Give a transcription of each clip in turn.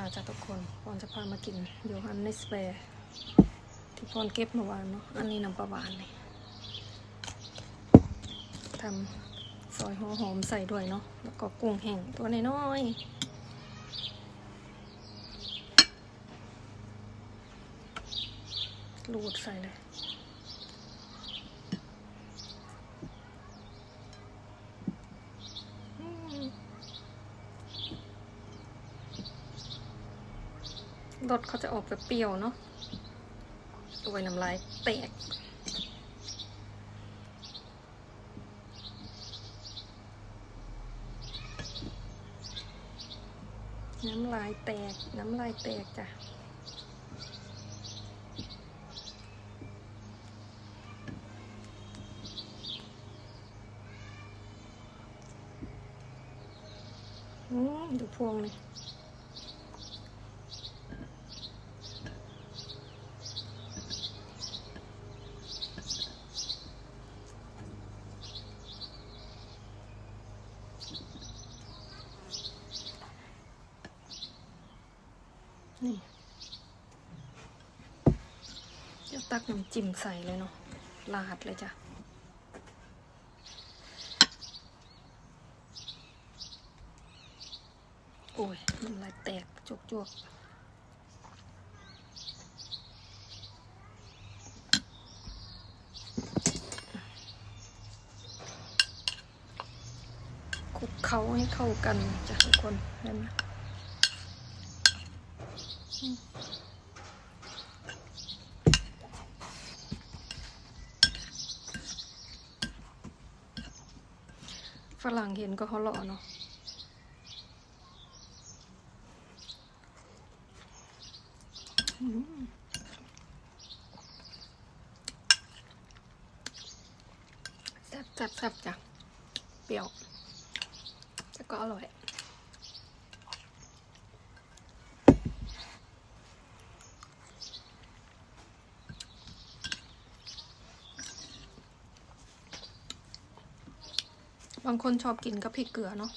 มาจากทุกคนพรจะพามากินโยฮันเนสเปร์ที่พรเก็บเมื่อวานเนาะอันนี้น้ำปลาหวานนี่ทำซอยหัวหอมใส่ด้วยเนาะแล้วก็กุ้งแห้งตัวน้อยๆลูดใส่เลย อืม รสเขาจะออกแบบเปรี้ยวเนาะโอ้ยน้ำลายแตก น้ำลายแตก น้ำลายแตกจ้ะอืมดูพวงเลย นี่เดี๋ยวตักน้ำจิ้มใส่เลยเนาะลาดเลยจ้ะโอ้ยน้ำลายแตกจวกจวกคลุกเขาให้เข้ากันจ้ะทุกคนเห็นไหม ฝรั่งเห็นก็เขาหล่อเนาะแซ่บแซ่บแซ่บจ้ะเปรี้ยวแต่ก็อร่อย บางคนชอบกินกับพริกเกลือเนาะ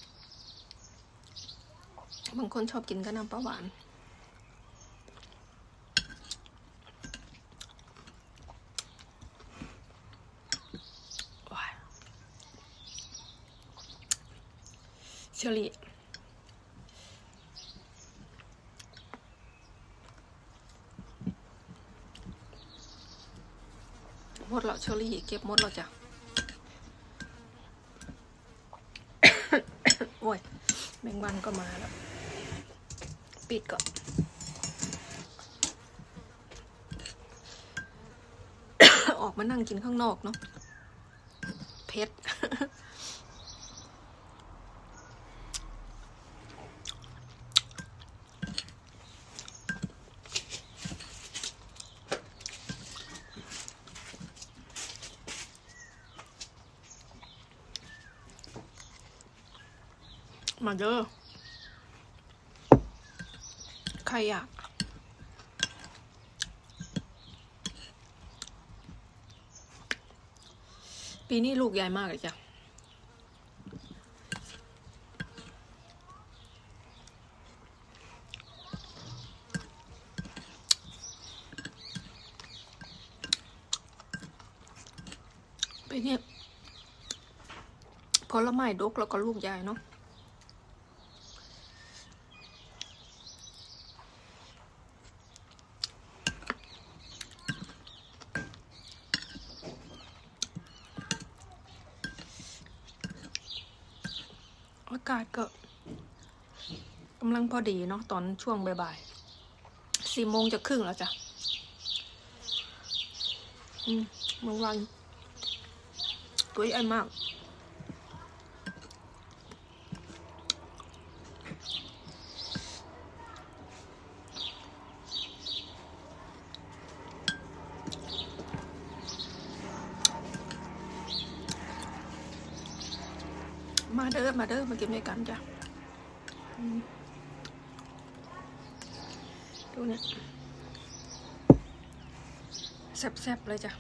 บางคนชอบกินกับน้ำปลาหวานว้ายเชอรี่หมดแล้วเชอรี่เก็บหมดแล้วจ้ะ โอ้ย แมงวันก็มาแล้ว ปิดก่อน ออกมานั่งกินข้างนอกเนาะเพชร มาเด้อใครอยากปีนี้ลูกใหญ่มากเลยจ้ะปีนี้ผลไม้ดกแล้วก็ลูกใหญ่เนาะ อากาศก็กำลังพอดีเนาะตอนช่วงบ่ายๆสี่โมงจะครึ่งแล้วจ้ะอืมเมื่อวันกุ้ยไอมาก เด้อมาเด้อมากินด้วยกันจ้ะดูเนี่ยแซ่บๆเลยจ้ะ